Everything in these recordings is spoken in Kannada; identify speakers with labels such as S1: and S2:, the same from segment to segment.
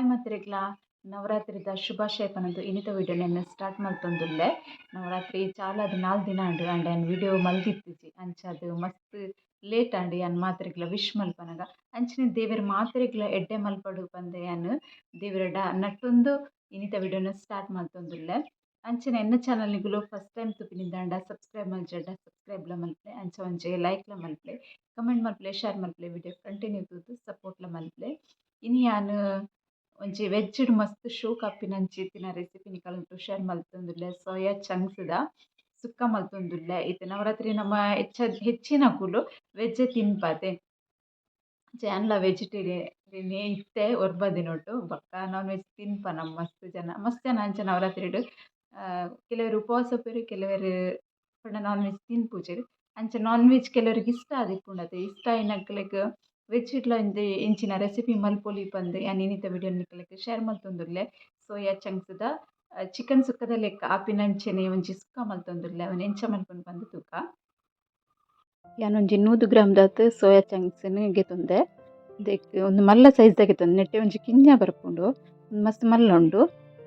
S1: ಹಾಯ್ ಮತ್ರಿಗ್ಲ ನವರಾತ್ರಿದ ಶುಭಾಶಯ ಪನೊಂದು ವಿಡಿಯೋ ನೆನ್ನೆ ಸ್ಟಾರ್ಟ್ ಮಲ್ತೊಂದುಲ್ಲೆ ನವರಾತ್ರಿ ಚಾಲಾದ್ ನಾಲ್ ದಿನ ಉಂಡು ಆಂಡ ಏನು ವಿಡಿಯೋ ಮಲ್ದಿತ್ತಿಜಿ ಅಂಚದು ಮಸ್ತ್ ಲೇಟ್ ಆಂಡ್ ಯಾನ್ ಮಾತ್ರೆಗ್ಲ ವಿಶ್ ಮಲ್ಪನಗ. ಅಂಚನೆ ದೇವೆರ್ ಮಾತ್ರೆಗ್ಲ ಎಡ್ಡೆ ಮಲ್ಪಡು ಪಂದೆ ಯಾನ್ ದೇವೆರ್ಡ ನಟ್ಟೊಂದು ಇನಿತ ವಿಡಿಯೋನ ಸ್ಟಾರ್ಟ್ ಮಲ್ತೊಂದುಲ್ಲೆ ಅಂಚನೆ ಎನ್ನ ಚಾನೆಲ್ ನಿಗುಲು ಫಸ್ಟ್ ಟೈಮ್ ತುಪಿನಿಂದಾಂಡ ಸಬ್ಸ್ಕ್ರೈಬ್ ಮಲ್ಚಡ್ಡ ಸಬ್ಸ್ಕ್ರೈಬ್ಲ ಮಲ್ಪಲೆ. ಅಂಚ ಒಂಚೆ ಲೈಕ್ಲ ಮಲ್ಪಲೆ. ಕಮೆಂಟ್ ಮಲ್ಪಲೆ ಶೇರ್ ಮಲ್ಪಲೆ. ವಿಡಿಯೋ ಕಂಟಿನ್ಯೂ ತೂದು ಸಪೋರ್ಟ್ಲ ಮಲ್ಪಲೆ. ಇನ್ನು ಯಾನ್ ಒಂಜಿ ವೆಜ್ಡ್ ಮಸ್ತ್ ಶೋಕ್ ಆಪಿನಂಚಿ ಇತ್ತಿನ ರೆಸಿಪಿ ನಿಕಲ್ನ ಶೇರ್ ಮಲ್ತೊಂದುಲ್ಲೆ, ಸೋಯಾ ಚಂಕ್ಸ್‌ದ ಸುಕ್ಕ ಮಲ್ತೊಂದುಲ್ಲೆ. ಇತ್ತೆ ನವರಾತ್ರಿ ನಮ್ಮ ಹೆಚ್ಚ ಹೆಚ್ಚಿನಕುಲು ವೆಜ್ಜೆ ತಿನ್ಪಾತೆ. ಚಾನ್ಲ ವೆಜಿಟೇರಿಯನ್ ಇತ್ತೆ ಒರ್ಬದಿನೊಟ್ಟು ಬಕ್ಕ ನಾನ್ ವೆಜ್ ತಿನ್ಪ ನಮ್ಮ ಮಸ್ತ್ ಜನ. ಮಸ್ತ್ ಜನ ಅಂಚ ನವರಾತ್ರಿಡ್ ಕೆಲವೆರ್ ಉಪವಾಸ ಉಪ್ಪೆರ್ ಕೆಲವೆರ್ ಪಂಡ ನಾನ್ ವೆಜ್ ತಿನ್ ಪೂಜೆ ಅಂಚ ನಾನ್ ವೆಜ್ ಕೆಲವರಿಗೆ ಇಷ್ಟ ಆದಿಪ್ಪುಂಡತೆ ಇಷ್ಟ ಆಯಿನಕ್ಲೆಗ್ ವೆಜ್ಜ್‌ಡ್ಲ ಒಂತೆ ಇಂಚಿನ ರೆಸಿಪಿ ಮಲ್ಪೊಲಿ ಪಂದ್ ಯಾನ್ ಇನ್ನಿತ ವಿಡಿಯೋ ನಿಕ್ಲೆಗ್ ಶೇರ್ ಮಲ್ತೊಂದುರ್ಲೆ ಸೋಯಾ ಚಂಕ್ಸ್‌ದ ಚಿಕನ್ ಸುಕ್ಕದ ಲೆಕ್ಕ ಆಪಿನಂಚನೆ ಒಂಜಿ ಸುಕ್ಕ ಮಲ್ತೊಂದುರ್ಲೆ ಅವನ ಎಂಚ ಮಲ್ಪೊಂಡು ಪಂದ್ ತೂಕ ಯಾನ್ ಒಂಜಿ ನೂದು ಗ್ರಾಮ್‌ದಾದ್ ಸೋಯಾ ಚಂಕ್ಸ್‌ನ್ ಗೆತೊಂದೆ ಒಂದು ಮಲ್ಲ ಸೈಜ್‌ದ ಗೆತೊಂದೆ ನೆಟ್ಟೆ ಒಂಜಿ ಕಿಂಜ ಬರ್ಪುಂಡು ಮಸ್ತ್ ಮಲ್ಲ ಉಂಡು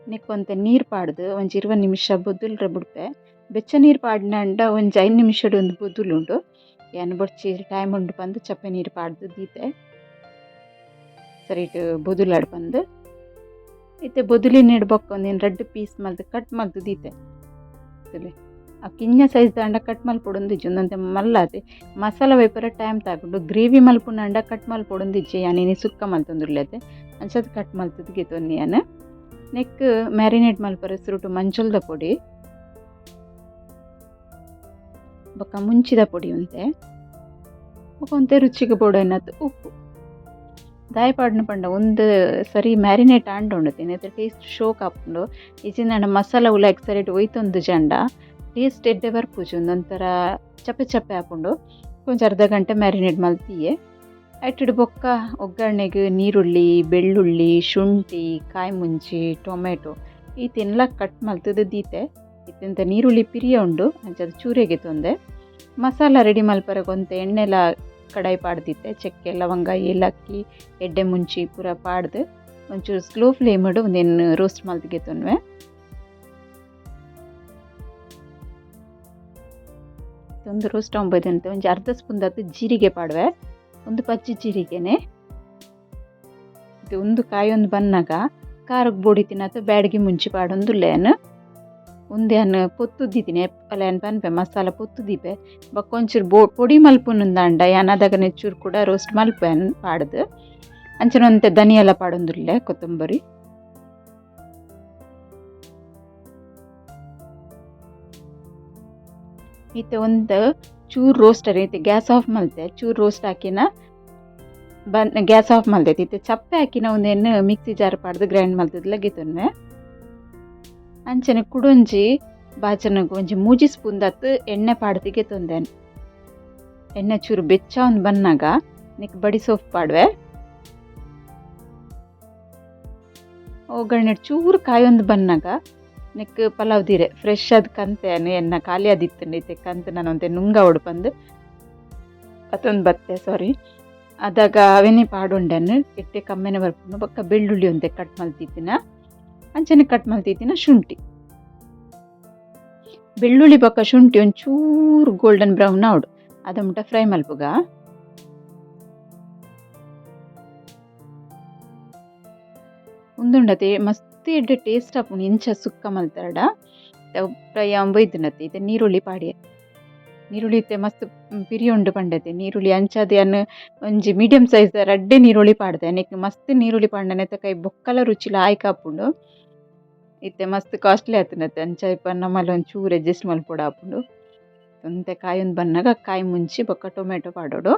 S1: ನೆಕ್ಕ್ ಒಂತೆ ನೀರ್ ಪಾಡ್ದ್ ಒಂಜಿ ಇರುವ ನಿಮಿಷ ಬೊದ್ದುಲ್ರೆ ಬುಡ್ಪೆ ಬೆಚ್ಚ ನೀರ್ ಪಾಡ್ನಂಡ ಒಂಜಿ ಐನ್ ನಿಮಿಷಡ್ ಒಂದ್ ಬೊದ್ದುಲುಂಡು ಯಾನ್ ಚೀರ್ ಟೈಮ್ ಉಂಡು ಬಂದು ಚಪ್ಪೆ ನೀರ್ ಪಾಡ್ದ್ ದೀತೆ. ಸರಿಟ್ ಬೊದುಲಾಡ್ ಬಂದು. ಐತೆ ಬೊದುಲಿನೆಡ್ ನೆಡ್ಬೇಕು ಒಂದೆನ್ ರೆಡ್ ಪೀಸ್ ಮಲ್ದು ಕಟ್ ಮಲ್ತ್ ದೀತೆ. ಆ ಕಿನ್ನ ಸೈಜ್ ದಾಂಡ ಕಟ್ ಮಲ್ಪೊಡೊಂದಿಜ್ಜಿ ಒಂದಂತೆ ಮಲ್ಲಾದೆ. ಮಸಾಲ ವೈಪರ ಟೈಮ್ ತಾಗುಂಡು ಗ್ರೇವಿ ಮಲ್ಪುನ ಮಲ್ಪುನಂಡ ಕಟ್ ಮಲ್ಪೊಡೊಂದಿಜ್ಜಿ ಯಾನ್ ಇನಿ ಸುಕ್ಕ ಮಲ್ತೊಂದುರ್ಲೇತೆ ಅಂಚಾದ್ ಕಟ್ ಮಲ್ತುದು ಗೆತೊಂದಿ ಯಾನ್. ನೆಕ್ಕ್ ಮ್ಯಾರಿನೇಟ್ ಮಲ್ಪರ ಸುರುಟು ಮಂಜುಲ್ದ ಪೊಡಿ. ಬೊಕ್ಕ ಮುಂಚಿದ ಪೊಡಿ ಉಂತೆ. ಬೊಕ ರುಚಿಗೆ ರುಚಿಗ್ ಬೋಡಾಯಿನತ್ ಉಪ್ಪು. ದಾಯಪಾಡ್ನ ಪಂಡ ಒಂದು ಸರಿ ಮ್ಯಾರಿನೇಟ್ ಆಂಡೋಂಡು ಅದ್ರ ಟೇಸ್ಟ್ ಶೋಕ್ ಆಪುಂಡು ಇಜ್ಜಿಂಡಾಂಡ ಮಸಾಲ ಉಲ ಎಕ್ಸರೇಟ್ ಒಯ್ತೊಂದು ಜಂಡ. ಟೇಸ್ಟ್ ಎಡ್ಡೆ ಬರ್ಪುಜಿ. ಒಂದೊಂಥರ ಚಪ್ಪೆ ಚಪ್ಪೆ ಆಪುಂಡು ಕೊಂಚ ಅರ್ಧ ಗಂಟೆ ಮ್ಯಾರಿನೇಟ್ ಮಲ್ತಿಯೆ. ಐಟುಡ್ ಬೊಕ್ಕ ಒಗ್ಗರಣೆಗೆ ನೀರುಳ್ಳಿ, ಬೆಳ್ಳುಳ್ಳಿ, ಶುಂಠಿ ಕಾಯಿ ಮುಂಚಿ ಟೊಮೆಟೊ ಈ ತಿನ್ಲ ಕಟ್ ಮಲ್ತದ ದೀತೆ. ಇತ್ತೆಂತ ನೀರುಳ್ಳಿ ಪಿರಿಯ ಉಂಡು ಅಂಚದ ಚೂರೆಗೆ ತೊಂದೆ. ಮಸಾಲ ರೆಡಿ ಮಲ್ಪರೆ ಒಂತೆ ಎಣ್ಣೆಲ ಕಡಾಯಿ ಪಾಡ್ದಿತ್ತೆ. ಚಕ್ಕೆ, ಲವಂಗ, ಏಲಕ್ಕಿ, ಎಡ್ಡೆ ಮುಂಚಿ ಪೂರ ಪಾಡ್ದು ಒಂಚೂರು ಸ್ಲೋ ಫ್ಲೇಮ್ ಇಡು ಒಂದೇನು ರೋಸ್ಟ್ ಮಲ್ತಿಗೆ ತೊನ್ವೆ ಒಂದು ರೋಸ್ಟ್ ಒಂಬೈದಂತೆ ಒಂದು ಅರ್ಧ ಸ್ಪೂನ್ ಅದು ಜೀರಿಗೆ ಪಾಡ್ವೆ. ಒಂದು ಪಚ್ಚಿ ಜೀರಿಗೆನೆ. ಒಂದು ಕಾಯಿ ಒಂದು ಬನ್ನಗ ಖಾರಕ್ಕೆ ಬೋಡಿ ತಿನ್ನತ್ತು ಬ್ಯಾಡಗಿ ಮುಂಚಿ ಪಾಡೊಂದು ಯಾನ್ ಉಂದೆ ಅನ್ನ ಪೊತ್ತು ಎಪ್ಪಲೆನ್ ಪನ್ಪೆ, ಮಸಾಲ ಪೊತ್ತು ಬಕ್ಕೊಂಚೂರು ಬೋ ಪೊಡಿ ಮಲ್ಪುನುಂದಾಂಡ ಯಾನ್ ನೆಚ್ಚೂರು ಕೂಡ ರೋಸ್ಟ್ ಮಲ್ಪೆ ಪಾಡ್ದ್. ಅಂಚನೆ ಒಂತೆ ಧನಿಯಲ ಪಾಡೊಂದುಲ್ಲೆ ಕೊತ್ತಂಬರಿ. ಇತ್ತೆ ಒಂದು ಚೂರು ರೋಸ್ಟರ್ ಐತೆ ಗ್ಯಾಸ್ ಆಫ್ ಮಲ್ತೆ, ಚೂರು ರೋಸ್ಟ್ ಹಾಕಿನ ಬನ್, ಗ್ಯಾಸ್ ಆಫ್ ಮಲ್ತೈತಿ. ಇತ್ತೆ ಚಪ್ಪೆ ಹಾಕಿನ ಒಂದೇನು ಮಿಕ್ಸಿ ಜಾರ್ ಪಾಡ್ದು, ಗ್ರೈಂಡ್ ಮಲ್ತದ್ಲ ಗೆತೊನ್ವೆ ಅಂಚನೆ ಕುಡೊಂಜಿ ಬಾಚನಗ್ ಒಂಜಿ ಮೂಜಿ ಸ್ಪೂನ್ ದಾತ್ ಎಣ್ಣೆ ಪಾಡ್ದಿಗೆ ತೊಂದೆನ್. ಎಣ್ಣೆ ಚೂರು ಬೆಚ್ಚ ಒಂದು ಬನ್ನಗ ನಿಕ್ ಬಡಿ ಸೋಪ್ ಪಾಡ್ವೆ. ಒಗ್ಗರಣೆ ಚೂರು ಕಾಯಿ ಒಂದು ಬನ್ನಗ ನೆಕ್ ಪಲಾವ್ ದೀರೆ ಫ್ರೆಶ್ ಆದ್ ಕಂತೆ ಎನ್ನ ಖಾಲಿ ಆದಿತ್ತಂಡು ಇತ್ತೆ ಕಂತೆ ನಾನು ಒಂತೆ ನುಂಗ ಬಂದು. ಅತ್ತೊಂದು ಬತ್ತೆ ಸಾರಿ ಅದಾಗ ಅವೆನೆ ಪಾಡುಂಡೆನ್ ಎಟ್ಟೆ ಕಮ್ಮೆನೆ ಬರ್ಪುಂಡು ಬೊಕ್ಕ ಬೆಳ್ಳುಳ್ಳಿ ಒಂದೆ ಕಟ್ ಮಲ್ತಿತ್ತಿನ ಅಂಚನೆ ಕಟ್ ಮಲ್ತಿತ್ತಿನ ಶುಂಠಿ. ಬೆಳ್ಳುಳ್ಳಿ ಬೊಕ್ಕ ಶುಂಠಿ ಒಂಚೂರು ಗೋಲ್ಡನ್ ಬ್ರೌನ್ ಆವಡು ಅದ ಮುಟ ಫ್ರೈ ಮಲ್ಪುಗ. ಉಂದುಂಡತೆ ಮಸ್ತ್ ಎಡ್ಡೆ ಟೇಸ್ಟ್ ಆಪುಂಡು. ಇಂಚ ಸುಕ್ಕ ಮಲ್ತರಡ. ಫ್ರೈ ಆಂಬೊಯ್ದುನತೆ ಇತ್ತೆ ನೀರುಳ್ಳಿ ಪಾಡಿಯ. ನೀರುಳ್ಳಿ ಇತ್ತೆ ಮಸ್ತ್ ಪಿರಿ ಉಂಡು ಪಂಡತೆ. ನೀರುಳ್ಳಿ ಅಂಚಾದೆ ಅನ್ನು ಒಂಜಿ ಮೀಡಿಯಂ ಸೈಜ್ ರಡ್ಡೆ ನೀರುಳ್ಳಿ ಪಾಡ್ದೆ. ನೆಕ್ ಮಸ್ತ್ ನೀರುಳ್ಳಿ ಪಾಂಡನೆ ಕೈ ಬೊಕ್ಕಲ ರುಚಿ ಲಾಯ್ಕ್ ಆಪುಂಡು. ಇತ್ತೆ ಮಸ್ತ್ ಕಾಸ್ಟ್ಲಿ ಆತುಂಡತೆ ಅಂಚ ಇಪ್ಪಡ್ ನಮ್ಮಲ್ ಒಂಚೂರು ಅಡ್ಜಸ್ಟ್ ಮಲ್ಪೊಡು ಆಪುಂಡು ಒಂತೆ ಕಾಯಿ, ಒಂದು ಬನ್ನಗ ಕಾಯಿ ಮುಂಚಿ ಬೊಕ್ಕ ಟೊಮೆಟೊ ಪಾಡೋಡು.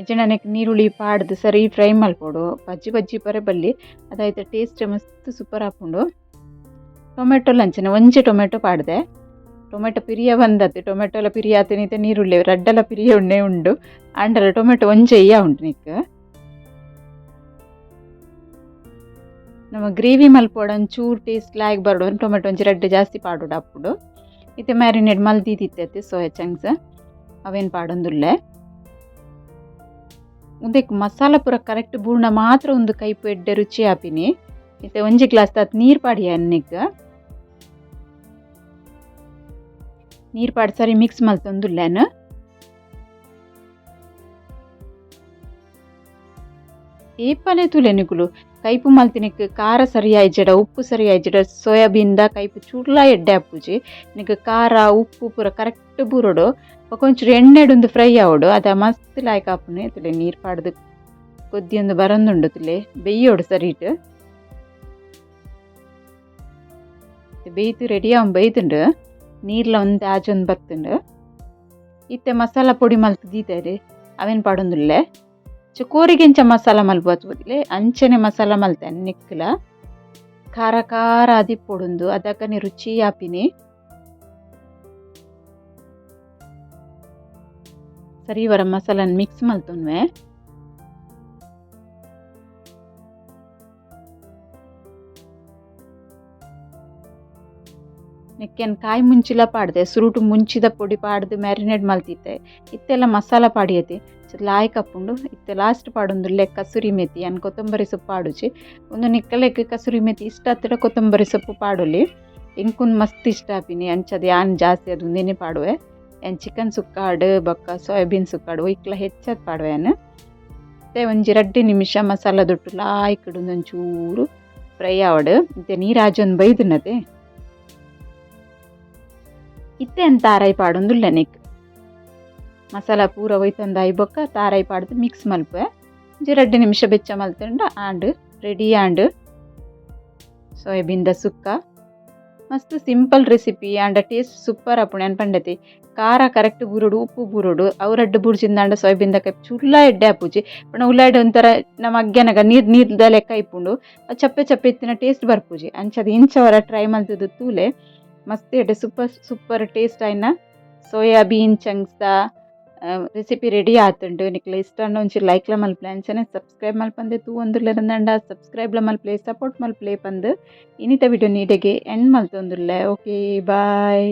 S1: ಇಜ್ಜಿಂಡ ನನಗೆ ನೀರುಳ್ಳಿ ಪಾಡ್ದು ಸರಿ ಫ್ರೈ ಮಲ್ಪೊಡು ಬಜ್ಜಿ ಬಜ್ಜಿ ಪರೆ ಬಲ್ಲಿ. ಅದಾಯ್ತು ಟೇಸ್ಟ್ ಮಸ್ತ್ ಸೂಪರ್ ಆಪುಂಡು ಟೊಮೆಟೊ ಲಂಚನ, ಒಂಜಿ ಟೊಮೆಟೊ ಪಾಡ್ದೆ. ಟೊಮೆಟೊ ಪಿರಿಯ ಬಂದತ್ತೆ. ಲ ಪಿರಿಯ ಆತನಿತ್ತೆ ನೀರುಳ್ಳಿ. ರಡ್ಡಲ ಪಿರಿಯ ಉಣ್ಣೆ ಉಂಡು. ಆಂಡಲ ಟೊಮೆಟೊ ಒಂಚೆ ಇಯ್ಯ ಉಂಟು ನಿಕ್. ನಮ್ಮ ಗ್ರೇವಿ ಮಲ್ಪೊಡು ಒಂಚೂರು ಟೇಸ್ಟ್ ಲಾಯ್ಕ್ ಬರೋಡು ಟೊಮೆಟೊ ಒಂಜಿ ರಡ್ಡ್ ಜಾಸ್ತಿ ಪಾಡೋಡು ಅಪ್ಪುಡು ಇತ್ತೆ ಮ್ಯಾರಿನೇಟ್ ಮಲ್ದಿತ್ತಿತ್ತೆ ಸೋಯಾ ಚಂಕ್ಸ್ ಅವೇನು ಪಾಡೊಂದುಲ್ಲೆ ಉಂದೆಕ್ ಮಸಾಲ ಪೂರ ಕರೆಕ್ಟ್ ಬೂರ್ಣ ಮಾತ್ರ ಒಂದು ಕೈಪು ಎಡ್ಡೆ ರುಚಿ ಆಪಿನಿ ಇತ್ತೆ ಒಂಜಿ ಗ್ಲಾಸ್ ತಾತ್ ನೀರ್ ಪಾಡಿ ಅನ್ನಿಗ್ ನೀರ್ ಪಾಡಿ ಸರಿ ಮಿಕ್ಸ್ ಮಲ್ತೊಂದುಲ್ಲೇನು ಏಪಲೆ ತುಲೆನಿಕುಲು ಖಾರ ಸರಿ ಆಯ್ಜಡ ಉಪ್ಪು ಸರಿ ಆಯ್ಜಡ ದ ಕೈಪು ಚೂರ್ಲ ಎಡ್ಡೆ ಆಪುಜಿ ನಿಕ್ ಖಾರ, ಉಪ್ಪು ಪೂರ ಕರೆಕ್ಟ್ ಬೂರೋಡು. ಬೊಕೊಂಚೂರು ಉಂದು ಫ್ರೈ ಆವಡು, ಅದ ಮಸ್ತ್ ಲಾಯ್ಕ್ ಆಪುನೆ ತುಲೆ ನೀರ್ ಪಾಡ್ದು. ಕೊದ್ದಿಯೊಂದು ಬರೊಂದುಂಡು ತುಲೆ ಬೆಯ್ಯೋಡು ಸರಿಟ್. ಬೇಯ್ತು ರೆಡಿ ಅವನ್ ಬೇಯ್ದುಂಡು ನೀರ್ಲ ಒಂದು ಆಜೊಂದು ಬತ್ತುಂಡು ಇತ್ತೆ ಮಸಾಲ ಪೊಡಿ ಮಲ್ತು ದೀತಾರೆ ಅವೇನು ಪಾಡೊಂದುಲ್ಲೆ? ಚಕೋರಿಗೆಂಚ ಮಸಾಲ ಮಲ್ಪೋದಿಲೆ ಅಂಚನೆ ಮಸಾಲ ಮಲ್ತೆ ನಿಕ್ಕಲ ಖಾರ ಖಾರ ಅದಿ ಪೊಡುಂದು ಅದಕ್ಕನೆ ರುಚಿ ಆಪಿನಿ ಸರಿ ವರ ಮಸಾಲನ್ ಮಿಕ್ಸ್ ಮಲ್ತೊನ್ವೆ ನೆಕ್ಕೆನ್ ಕಾಯಿ ಮುಂಚಿಲ ಪಾಡ್ದೆ, ಸುರುಟು ಮುಂಚಿದ ಪೊಡಿ ಪಾಡ್ದು ಮ್ಯಾರಿನೇಟ್ ಮಲ್ತಿತ್ತೆ. ಇತ್ತೆಲ್ಲ ಮಸಾಲ ಪಾಡಿಯತಿ. ಲಾಯ್ ಕಪ್ಪುಂಡು, ಇತ್ತೆ ಲಾಸ್ಟ್ ಪಾಡೊಂದುಲ್ಲೆ ಕಸೂರಿ ಮೆತಿ, ಅನ್ ಕೊತ್ತಂಬರಿ ಸೊಪ್ಪು ಪಾಡುಚಿ. ಒಂದು ನಿಕ್ಕಲೆಗ್ ಕಸೂರಿ ಮೆತಿ ಇಷ್ಟ ಹತ್ತಿರ ಕೊತ್ತಂಬರಿ ಸೊಪ್ಪು ಪಾಡುಲಿ. ಇಂಕುನ್ ಮಸ್ತ್ ಇಷ್ಟ ಆಪಿನಿ, ಅಂಚದ ಯಾನ್ ಜಾಸ್ತಿ ಅದು ಒಂದೇನೆ ಪಾಡುವೆ. ಏನ್ ಚಿಕನ್ ಸುಕ್ಕಾಡು, ಬಕ್ಕ ಸೋಯಾಬೀನ್ ಸುಕ್ಕಾಡು, ಇಕ್ಲ ಹೆಚ್ಚದ್ ಪಾಡುವೆ ಅನ್. ಮತ್ತೆ ಒಂಜಿ ರಡ್ಡು ನಿಮಿಷ ಮಸಾಲ ದೊಟ್ಟು ಲಾಯ್ಕಡು ಒಂಚೂರು ಫ್ರೈ ಆವಡು. ಮತ್ತೆ ನೀರಾಜೊಂದು ಬೈದುನತೆ ಇತ್ತೆ ಅಂತ ತಾರಾಯಿ ಪಾಡೊಂದುಲ್ಲ ನೆಕ್. ಮಸಾಲ ಪೂರ ಒಯ್ತಂದ ಐಬೊಕ್ಕ ತಾರಾಯಿ ಪಾಡ್ದು ಮಿಕ್ಸ್ ಮಲ್ಪೆ ಒಂಜಿ ರಡ್ಡು ನಿಮಿಷ ಬೆಚ್ಚ ಮಲ್ತಂಡ ಆಂಡ್ ರೆಡಿ ಆಂಡ್ ಸೋಯಾಬೀನ್ದ ಸುಕ್ಕ. ಮಸ್ತ್ ಸಿಂಪಲ್ ರೆಸಿಪಿ ಆಂಡ ಟೇಸ್ಟ್ ಸೂಪರ್ ಆಪುಂಡು ಅನ್ ಪಂಡತಿ ಖಾರ, ಕರೆಕ್ಟ್ ಬೂರುಡು, ಉಪ್ಪು ಬೂರುಡು, ಅವು ರಡ್ಡು ಬುಡ್ಜಿಂದಾಂಡ ಸೋಯಾಬೀನ್ದ ಕೈ ಚುಲ್ಲ ಎಡ್ಡೆ ಹಾಪುಜಿ ಪಣ ಉಳ್ಳಾಡಿ ಒಂಥರ ನಮ್ಮ ಅಗ್ಗನಗ ನೀರ್, ನೀರ್ದ ಲೆಕ್ಕ ಇಪ್ಪುಂಡು. ಚಪ್ಪೆ ಚಪ್ಪೆ ಇತ್ತಿನ ಟೇಸ್ಟ್ ಬರ್ಪುಜಿ. ಅಂಚದ ಇಂಚವರ ಟ್ರೈ ಮಾಡ್ತಿದ್ದು ತೂಲೆ. ಮಸ್ತ್ ಎಡೆ ಸೂಪರ್ ಸೂಪರ್ ಟೇಸ್ಟ್ ಆಯ್ನ. ಸೋಯಾಬೀನ್ ಚಂಕ್ಸ್ದ ರೆಸಿಪಿ ರೆಡಿ ಆತುಂಡು. ನಿಕ್ಲ ಇಷ್ಟ ಒಂಚಿ ಮಲ್ ಮಲ್ಪ್ಲೆ ಅಂಚನೆ ಸಬ್ಸ್ಕ್ರೈಬ್ ಮಲ್ಪಂದೆ ತೂ ಲ ಮಲ್ ಪ್ಲೇ ಸಪೋರ್ಟ್ ಮಲ್ಪ್ಲೆ ಪಂದ್. ಇನಿತ ವಿಡಿಯೋ ನೀಡೆಗೆ ಎಂಡ್ ಮಲ್ತೊಂದುಲ್ಲೆ ಓಕೆ ಬಾಯ್